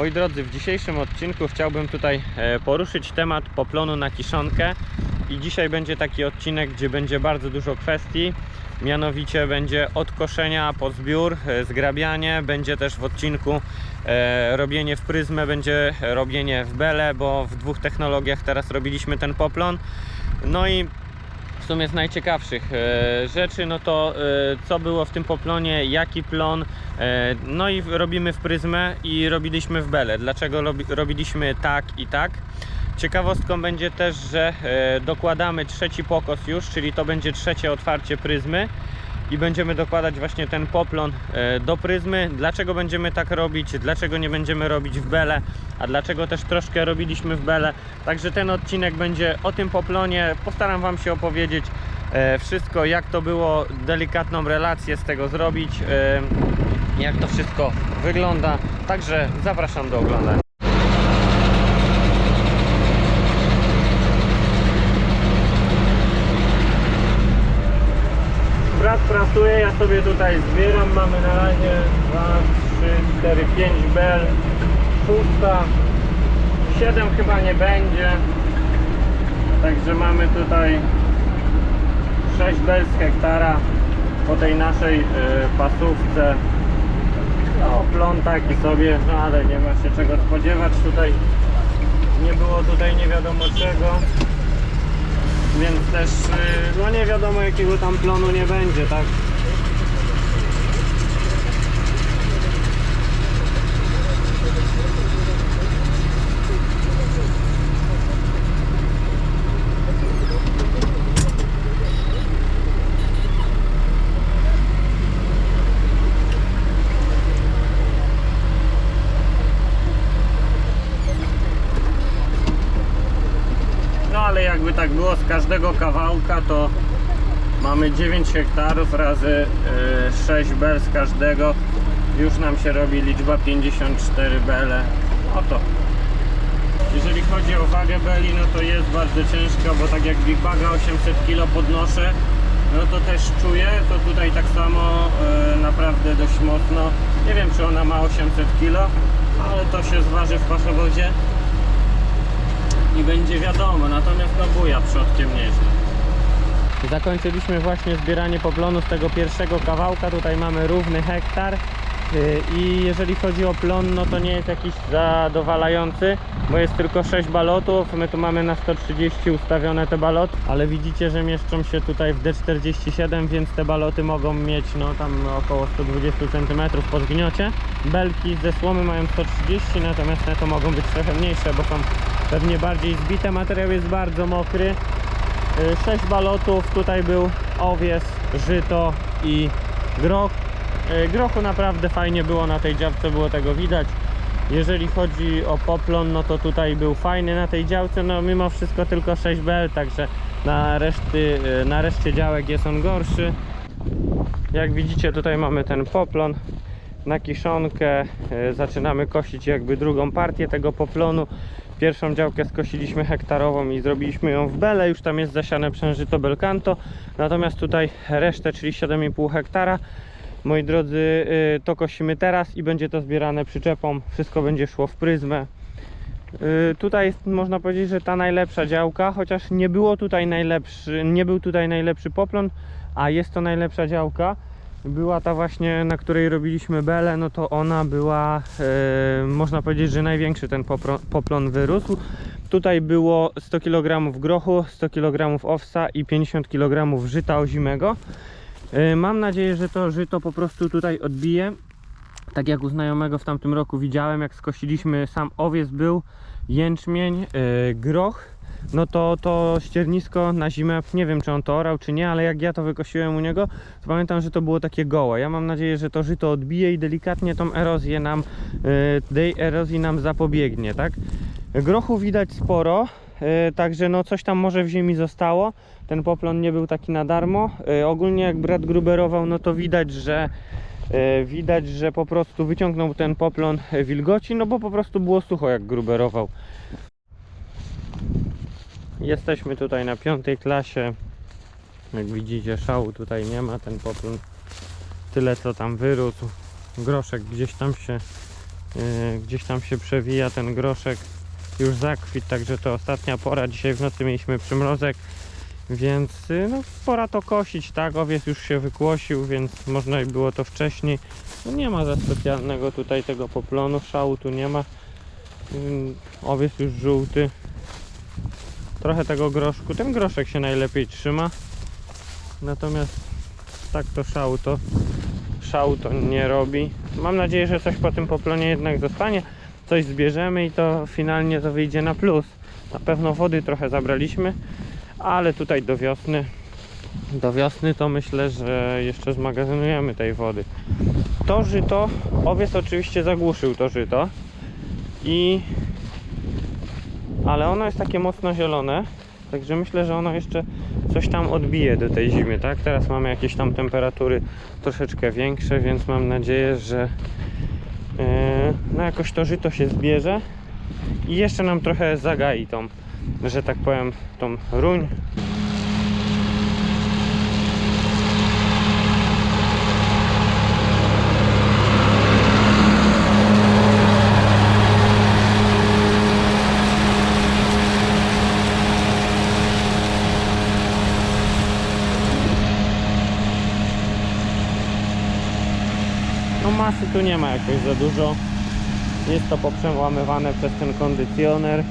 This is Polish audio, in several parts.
Moi drodzy, w dzisiejszym odcinku chciałbym tutaj e, poruszyć temat poplonu na kiszonkę i dzisiaj będzie taki odcinek, gdzie będzie bardzo dużo kwestii. Mianowicie będzie od koszenia po zbiór, e, zgrabianie, będzie też w odcinku e, robienie w pryzmę, będzie robienie w bele, bo w dwóch technologiach teraz robiliśmy ten poplon. No i sumie z najciekawszych e, rzeczy, no to e, co było w tym poplonie, jaki plon, e, no i robimy w pryzmę i robiliśmy w bele. Dlaczego robi, robiliśmy tak i tak? Ciekawostką będzie też, że dokładamy trzeci pokos już, czyli to będzie trzecie otwarcie pryzmy i będziemy dokładać właśnie ten poplon e, do pryzmy. Dlaczego będziemy tak robić? Dlaczego nie będziemy robić w bele? A dlaczego też troszkę robiliśmy w bele? Także ten odcinek będzie o tym poplonie. Postaram Wam się opowiedzieć e, wszystko, jak to było, delikatną relację z tego zrobić, e, jak to wszystko wygląda. Także zapraszam do oglądania. Pracuje, ja sobie tutaj zbieram. Mamy na razie 2, 3, 4, 5 bel, szósta, 7 chyba nie będzie. Także mamy tutaj 6 bel z hektara po tej naszej y, pasówce. No, plon taki sobie, no ale nie ma się czego spodziewać. Tutaj nie było tutaj nie wiadomo czego. Więc też y, no nie wiadomo jakiego tam plonu nie będzie, tak? Każdego kawałka to mamy 9 hektarów razy y, 6 bel z każdego. Już nam się robi liczba 54 bele. Oto. Jeżeli chodzi o wagę beli no to jest bardzo ciężka bo tak jak Big Baga 800 kg podnoszę no to też czuję to tutaj tak samo y, naprawdę dość mocno. Nie wiem czy ona ma 800 kg ale to się zważy w paszowozie będzie wiadomo, natomiast no buja przodkiem nieźle. Zakończyliśmy właśnie zbieranie poplonu z tego pierwszego kawałka, tutaj mamy równy hektar Yy, i jeżeli chodzi o plon, no to nie jest jakiś zadowalający, bo jest tylko 6 balotów, my tu mamy na 130 ustawione te baloty, ale widzicie, że mieszczą się tutaj w D47, więc te baloty mogą mieć no tam około 120 cm po zgniocie. Belki ze słomy mają 130, natomiast te to mogą być trochę mniejsze, bo są pewnie bardziej zbite. Materiał jest bardzo mokry. 6 balotów, tutaj był owies, żyto i groch. Y, Grochu naprawdę fajnie było na tej działce, było tego widać. Jeżeli chodzi o poplon, no to tutaj był fajny na tej działce, no mimo wszystko tylko 6 bel, także na, reszty, y, na reszcie działek jest on gorszy. Jak widzicie tutaj mamy ten poplon na kiszonkę. Zaczynamy kosić jakby drugą partię tego poplonu. Pierwszą działkę skosiliśmy hektarową i zrobiliśmy ją w bele. Już tam jest zasiane przężyto belcanto. Natomiast tutaj resztę, czyli 7,5 hektara, moi drodzy, e, to kosimy teraz i będzie to zbierane przyczepą. Wszystko będzie szło w pryzmę. Y, Tutaj jest, można powiedzieć, że ta najlepsza działka, chociaż nie było tutaj najlepszy, nie był tutaj najlepszy poplon, a jest to najlepsza działka. Była ta właśnie, na której robiliśmy belę, no to ona była, e, można powiedzieć, że największy ten poplon wyrósł. Tutaj było 100 kg grochu, 100 kg owsa i 50 kg żyta ozimego. E, mam nadzieję, że to żyto po prostu tutaj odbije tak jak u znajomego w tamtym roku widziałem, jak skosiliśmy sam owiec był, jęczmień, yy, groch, no to to ściernisko na zimę, nie wiem czy on to orał czy nie, ale jak ja to wykosiłem u niego, to pamiętam, że to było takie gołe. Ja mam nadzieję, że to żyto odbije i delikatnie tą erozję nam, yy, tej erozji nam zapobiegnie, tak? Grochu widać sporo, yy, także no coś tam może w ziemi zostało. Ten poplon nie był taki na darmo. Yy, ogólnie jak brat gruberował, no to widać, że widać, że po prostu wyciągnął ten poplon wilgoci, no bo po prostu było sucho jak gruberował. Jesteśmy tutaj na piątej klasie. Jak widzicie, szału tutaj nie ma. Ten poplon tyle co tam wyrósł. Groszek gdzieś tam się Yy, gdzieś tam się przewija ten groszek już zakwit, także to ostatnia pora. Dzisiaj w nocy mieliśmy przymrozek, więc yy, no, pora to kosić, tak? Owiec już się wykłosił, więc można i było to wcześniej. No, nie ma za specjalnego tutaj tego poplonu, szału tu nie ma. Yy, Owiec już żółty. Trochę tego groszku, ten groszek się najlepiej trzyma. Natomiast tak to szału to to nie robi. Mam nadzieję, że coś po tym poplonie jednak zostanie. Coś zbierzemy i to finalnie to wyjdzie na plus. Na pewno wody trochę zabraliśmy, ale tutaj do wiosny do wiosny to myślę, że jeszcze zmagazynujemy tej wody. To żyto, owiec oczywiście zagłuszył to żyto i ale ono jest takie mocno zielone, także myślę, że ono jeszcze coś tam odbije do tej zimy, tak? Teraz mamy jakieś tam temperatury troszeczkę większe, więc mam nadzieję, że yy, no jakoś to żyto się zbierze i jeszcze nam trochę zagai tą, że tak powiem, tą ruń. No masy tu nie ma jakoś za dużo. Jest to poprzemłamywane przez ten kondycjoner.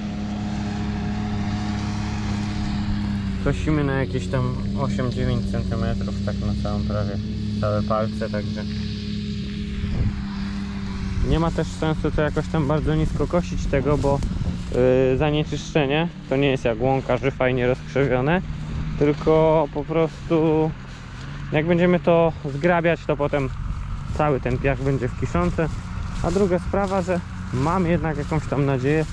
Kosimy na jakieś tam 8-9 cm, tak na całą prawie całe palce, także nie ma też sensu to jakoś tam bardzo nisko kosić tego, bo yy, zanieczyszczenie to nie jest jak łąka, że fajnie rozkrzewione, tylko po prostu jak będziemy to zgrabiać, to potem cały ten piach będzie w kiszące. A druga sprawa, że mam jednak jakąś tam nadzieję,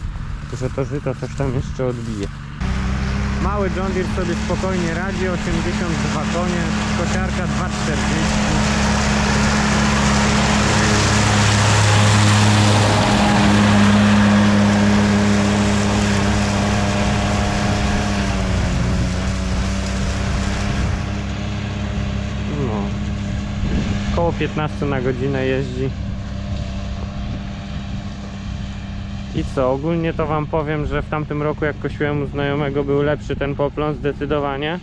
że to żyto coś tam jeszcze odbije. Mały John Deere sobie spokojnie radzi, 82 konie, kosiarka 240. No, Koło 15 na godzinę jeździ. I co, ogólnie to wam powiem, że w tamtym roku jak kosiłem u znajomego był lepszy ten poplon zdecydowanie.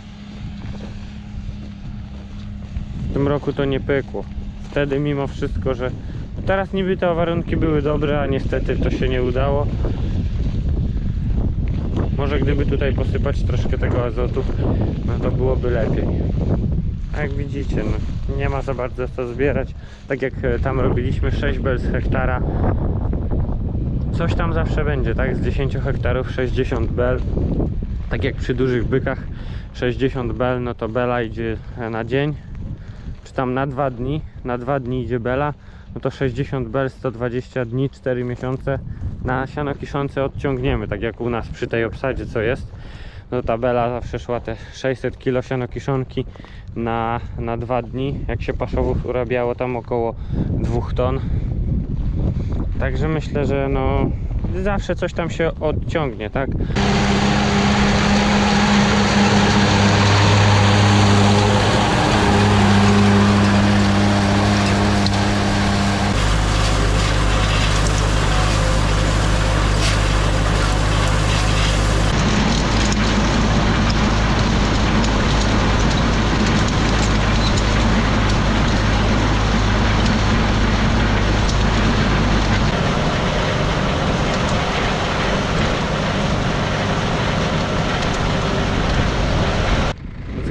W tym roku to nie pykło. Wtedy mimo wszystko, że teraz niby te warunki były dobre, a niestety to się nie udało. Może gdyby tutaj posypać troszkę tego azotu, no to byłoby lepiej. A jak widzicie, no, nie ma za bardzo co zbierać. Tak jak e, tam robiliśmy 6 bel z hektara. Coś tam zawsze będzie, tak? Z 10 hektarów 60 bel. Tak jak przy dużych bykach 60 bel, no to bela idzie e, na dzień. Czy tam na dwa dni. Na dwa dni idzie bela. No to 60 bel, 120 dni, 4 miesiące na siano kiszące odciągniemy, tak jak u nas przy tej obsadzie co jest no ta bela zawsze szła te 600 kg sianokiszonki na, na dwa dni. Jak się paszowów urabiało tam około 2 ton. Także myślę, że no zawsze coś tam się odciągnie, tak?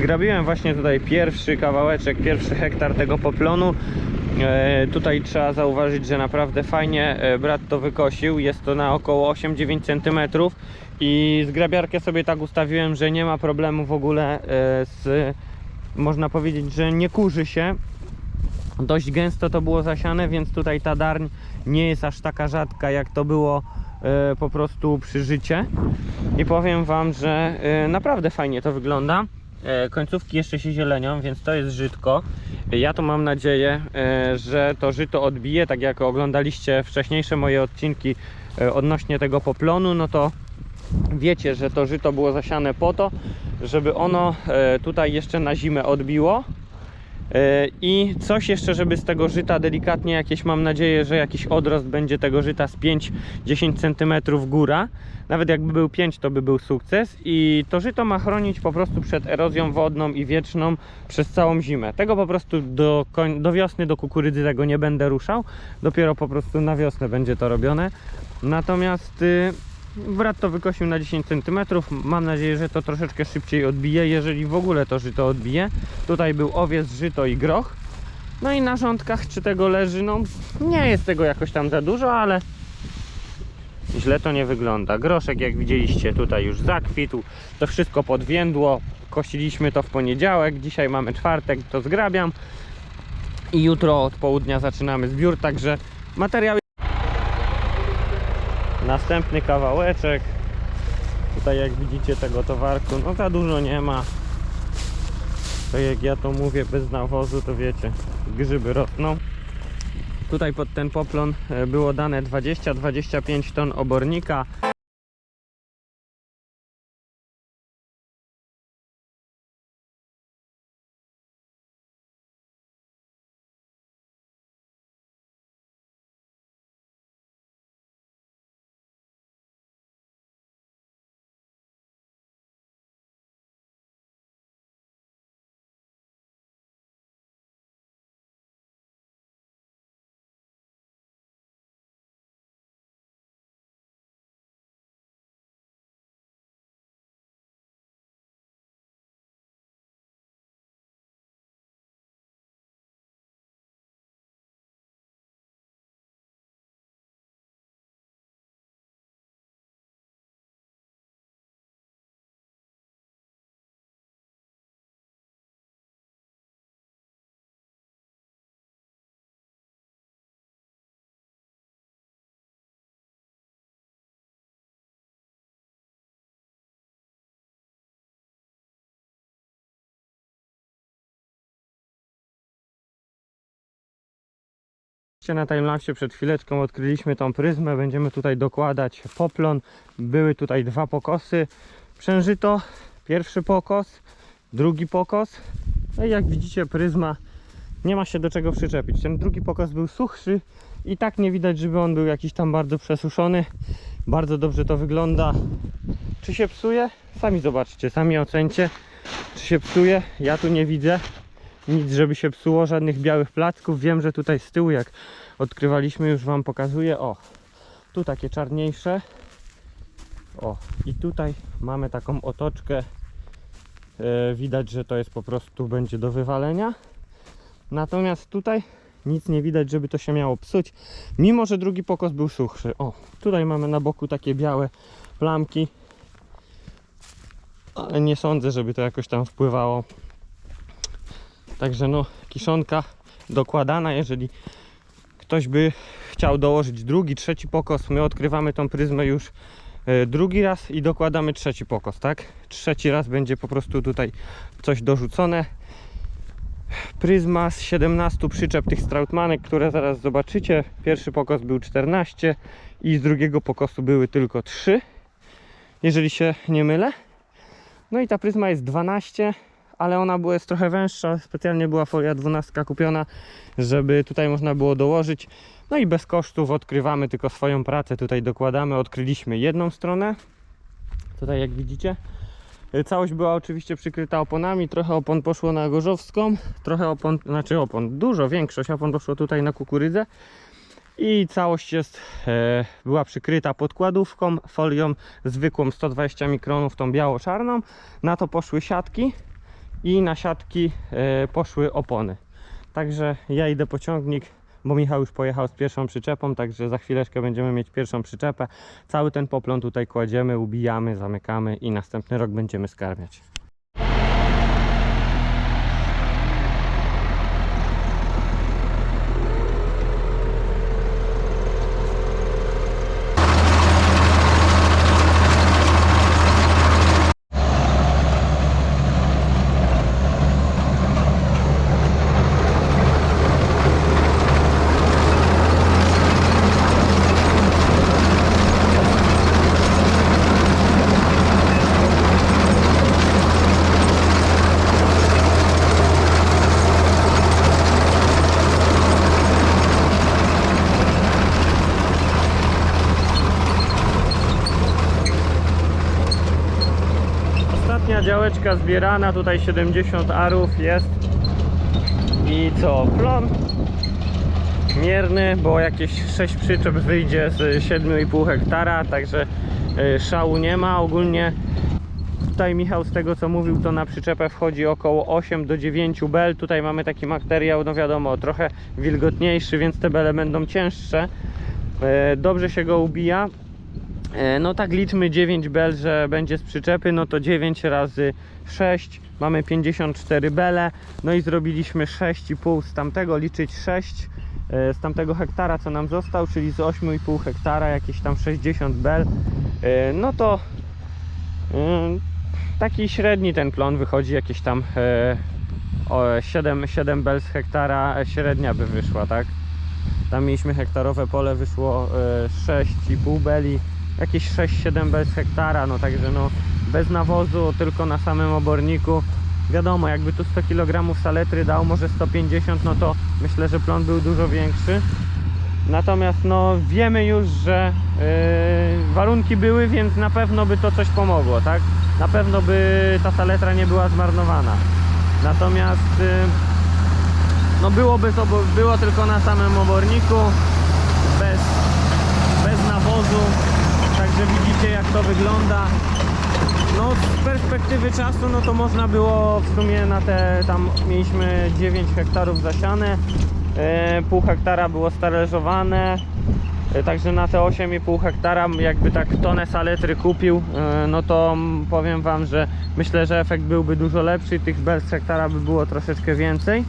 Zgrabiłem właśnie tutaj pierwszy kawałeczek, pierwszy hektar tego poplonu. E, tutaj trzeba zauważyć, że naprawdę fajnie e, brat to wykosił. Jest to na około 8-9 cm i zgrabiarkę sobie tak ustawiłem, że nie ma problemu w ogóle e, z, można powiedzieć, że nie kurzy się. Dość gęsto to było zasiane, więc tutaj ta darń nie jest aż taka rzadka, jak to było po prostu przy życie. I powiem Wam, że naprawdę fajnie to wygląda. E, końcówki jeszcze się zielenią, więc to jest żytko. Ja to mam nadzieję, e, że to żyto odbije, tak jak oglądaliście wcześniejsze moje odcinki e, odnośnie tego poplonu, no to wiecie, że to żyto było zasiane po to, żeby ono tutaj jeszcze na zimę odbiło I coś jeszcze, żeby z tego żyta delikatnie jakieś, mam nadzieję, że jakiś odrost będzie tego żyta z 5-10 cm góra. Nawet jakby był 5, to by był sukces. I to żyto ma chronić po prostu przed erozją wodną i wieczną przez całą zimę. Tego po prostu do, do wiosny, do kukurydzy tego nie będę ruszał. Dopiero po prostu na wiosnę będzie to robione. Natomiast y, brat to wykosił na 10 cm. Mam nadzieję, że to troszeczkę szybciej odbije, jeżeli w ogóle to żyto odbije. Tutaj był owiec, żyto i groch. No i na rządkach czy tego leży, no nie jest tego jakoś tam za dużo, ale źle to nie wygląda. Groszek jak widzieliście tutaj już zakwitł, to wszystko podwiędło. Kosiliśmy to w poniedziałek, dzisiaj mamy czwartek, to zgrabiam. I jutro od południa zaczynamy zbiór, także materiał Następny kawałeczek. Tutaj jak widzicie tego towarku, no za dużo nie ma. Tak jak ja to mówię, bez nawozu to wiecie, grzyby rosną. Tutaj pod ten poplon e, było dane 20-25 ton obornika. Na timelapsie przed chwileczką odkryliśmy tą pryzmę, będziemy tutaj dokładać poplon. Były tutaj dwa pokosy. Przężyto, pierwszy pokos, drugi pokos. No i jak widzicie pryzma nie ma się do czego przyczepić. Ten drugi pokos był suchszy i tak nie widać, żeby on był jakiś tam bardzo przesuszony. Bardzo dobrze to wygląda. Czy się psuje? Sami zobaczcie, sami ocencie. Czy się psuje? Ja tu nie widzę nic, żeby się psuło, żadnych białych placków. Wiem, że tutaj z tyłu, jak odkrywaliśmy, już Wam pokazuję. O, tu takie czarniejsze. O, i tutaj mamy taką otoczkę. E, widać, że to jest po prostu będzie do wywalenia. Natomiast tutaj nic nie widać, żeby to się miało psuć. Mimo, że drugi pokos był suchszy. O, tutaj mamy na boku takie białe plamki. Ale nie sądzę, żeby to jakoś tam wpływało Także no, kiszonka dokładana, jeżeli ktoś by chciał dołożyć drugi, trzeci pokos, my odkrywamy tą pryzmę już e, drugi raz i dokładamy trzeci pokos, tak? Trzeci raz będzie po prostu tutaj coś dorzucone. Pryzma z 17 przyczep tych Strautmanek, które zaraz zobaczycie. Pierwszy pokos był 14 i z drugiego pokosu były tylko 3, jeżeli się nie mylę. No i ta pryzma jest 12 ale ona była jest trochę węższa, specjalnie była folia 12 kupiona, żeby tutaj można było dołożyć. No i bez kosztów odkrywamy tylko swoją pracę, tutaj dokładamy, odkryliśmy jedną stronę, tutaj jak widzicie. Całość była oczywiście przykryta oponami, trochę opon poszło na gorzowską, trochę opon, znaczy opon, dużo, większość opon poszło tutaj na kukurydzę. I całość jest, e, była przykryta podkładówką, folią zwykłą 120 mikronów, tą biało-czarną. Na to poszły siatki i na siatki e, poszły opony. Także ja idę po ciągnik, bo Michał już pojechał z pierwszą przyczepą, także za chwileczkę będziemy mieć pierwszą przyczepę. Cały ten poplon tutaj kładziemy, ubijamy, zamykamy i następny rok będziemy skarmiać. Zbierana, tutaj 70 arów jest. I co? Plon mierny, bo jakieś 6 przyczep wyjdzie z 7,5 hektara, także y, szału nie ma. Ogólnie tutaj Michał z tego co mówił, to na przyczepę wchodzi około 8 do 9 bel. Tutaj mamy taki materiał, no wiadomo, trochę wilgotniejszy, więc te bele będą cięższe. E, Dobrze się go ubija. E, No tak liczmy 9 bel, że będzie z przyczepy, no to 9 razy 6, mamy 54 bele, no i zrobiliśmy 6,5 z tamtego, liczyć 6 e, z tamtego hektara, co nam został, czyli z 8,5 hektara, jakieś tam 60 bel, E, no to mm, taki średni ten plon wychodzi, jakieś tam e, o 7, 7 bel z hektara, e, średnia by wyszła, tak? Tam mieliśmy hektarowe pole, wyszło e, 6,5 beli, jakieś 6-7 bez hektara, no także no bez nawozu, tylko na samym oborniku. Wiadomo, jakby tu 100 kg saletry dał, może 150, no to myślę, że plon był dużo większy. Natomiast no wiemy już, że yy, warunki były, więc na pewno by to coś pomogło, tak? Na pewno by ta saletra nie była zmarnowana. Natomiast yy, no byłoby to, bo było tylko na samym oborniku, bez, bez nawozu, także widzicie jak to wygląda. No z perspektywy czasu, no to można było w sumie na te, tam mieliśmy 9 hektarów zasiane, e, pół hektara było stależowane, e, także na te 8,5 hektara jakby tak tonę saletry kupił, e, no to powiem Wam, że myślę, że efekt byłby dużo lepszy, tych bel z hektara by było troszeczkę więcej.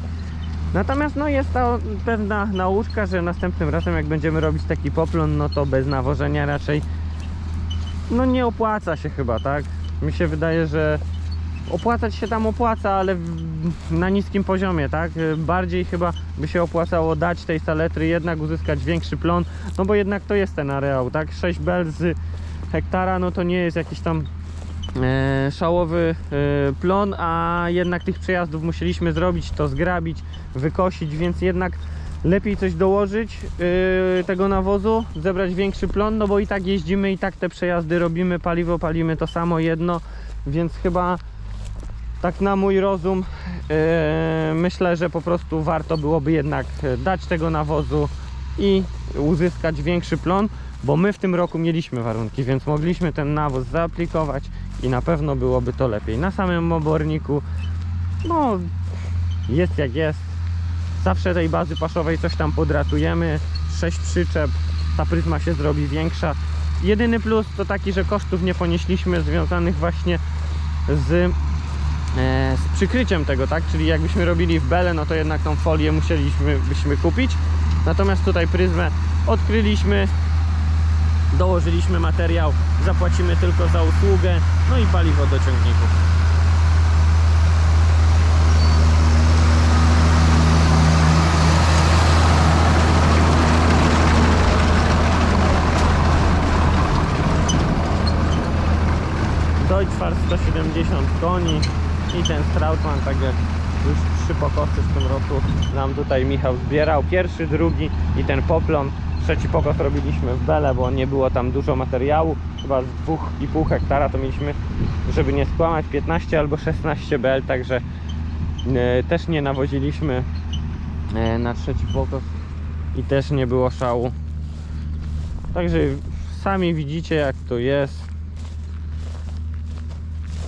Natomiast no jest to pewna nauczka, że następnym razem jak będziemy robić taki poplon, no to bez nawożenia raczej no nie opłaca się chyba, tak? Mi się wydaje, że opłacać się tam opłaca, ale na niskim poziomie, tak? Bardziej chyba by się opłacało dać tej saletry, jednak uzyskać większy plon, no bo jednak to jest ten areał, tak? 6 bel z hektara, no to nie jest jakiś tam e, szałowy e, plon, a jednak tych przejazdów musieliśmy zrobić, to zgrabić, wykosić, więc jednak lepiej coś dołożyć e, tego nawozu, zebrać większy plon, no bo i tak jeździmy, i tak te przejazdy robimy, paliwo palimy to samo jedno, więc chyba tak na mój rozum e, myślę, że po prostu warto byłoby jednak dać tego nawozu i uzyskać większy plon, bo my w tym roku mieliśmy warunki, więc mogliśmy ten nawóz zaaplikować i na pewno byłoby to lepiej. Na samym oborniku, no jest jak jest. Zawsze tej bazy paszowej coś tam podratujemy, 6 przyczep, ta pryzma się zrobi większa. Jedyny plus to taki, że kosztów nie ponieśliśmy związanych właśnie z e, z przykryciem tego, tak? Czyli jakbyśmy robili w bele, no to jednak tą folię musieliśmy byśmy kupić. Natomiast tutaj pryzmę odkryliśmy, dołożyliśmy materiał, zapłacimy tylko za usługę, no i paliwo do ciągników. Deutschfar 170 koni i ten Strautmann, także już trzy pokosy w tym roku nam tutaj Michał zbierał. Pierwszy, drugi i ten poplon. Trzeci pokos robiliśmy w Bele, bo nie było tam dużo materiału. Chyba z 2,5 hektara to mieliśmy, żeby nie skłamać, 15 albo 16 bel, także e, też nie nawoziliśmy e, na trzeci pokos i też nie było szału. Także sami widzicie jak to jest.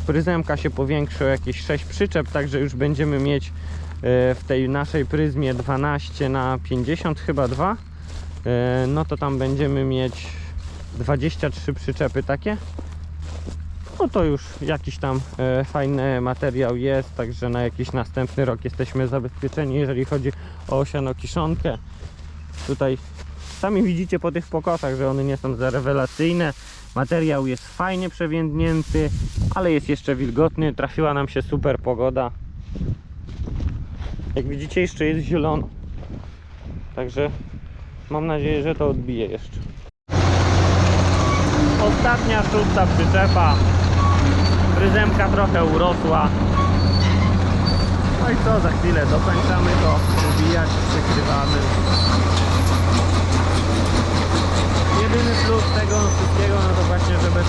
Pryzemka się powiększy o jakieś 6 przyczep, także już będziemy mieć e, w tej naszej pryzmie 12 na 50 chyba 2 E, no to tam będziemy mieć 23 przyczepy takie no to już jakiś tam e, fajny materiał jest, także na jakiś następny rok jesteśmy zabezpieczeni, jeżeli chodzi o osiano kiszonkę. Tutaj sami widzicie po tych pokosach, że one nie są za rewelacyjne. Materiał jest fajnie przewiędnięty, ale jest jeszcze wilgotny. Trafiła nam się super pogoda. Jak widzicie jeszcze jest zielono. Także mam nadzieję, że to odbije jeszcze. Ostatnia szósta przyczepa. Pryzemka trochę urosła. No i co, za chwilę dokończamy to, ubijać, przykrywamy. Jedyny plus tego wszystkiego, no to właśnie, że bez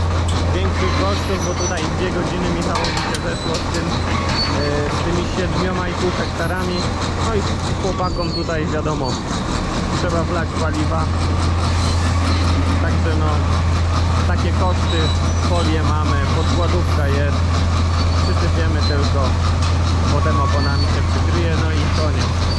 większych kosztów, bo tutaj dwie godziny Michałowi się zeszło z tym, e, z tymi 7,5 hektarami. No i chłopakom tutaj wiadomo, trzeba wlać paliwa. Także no, takie koszty, folię mamy, podkładówka jest, przysypiemy tylko, potem oponami się przykryje, no i koniec.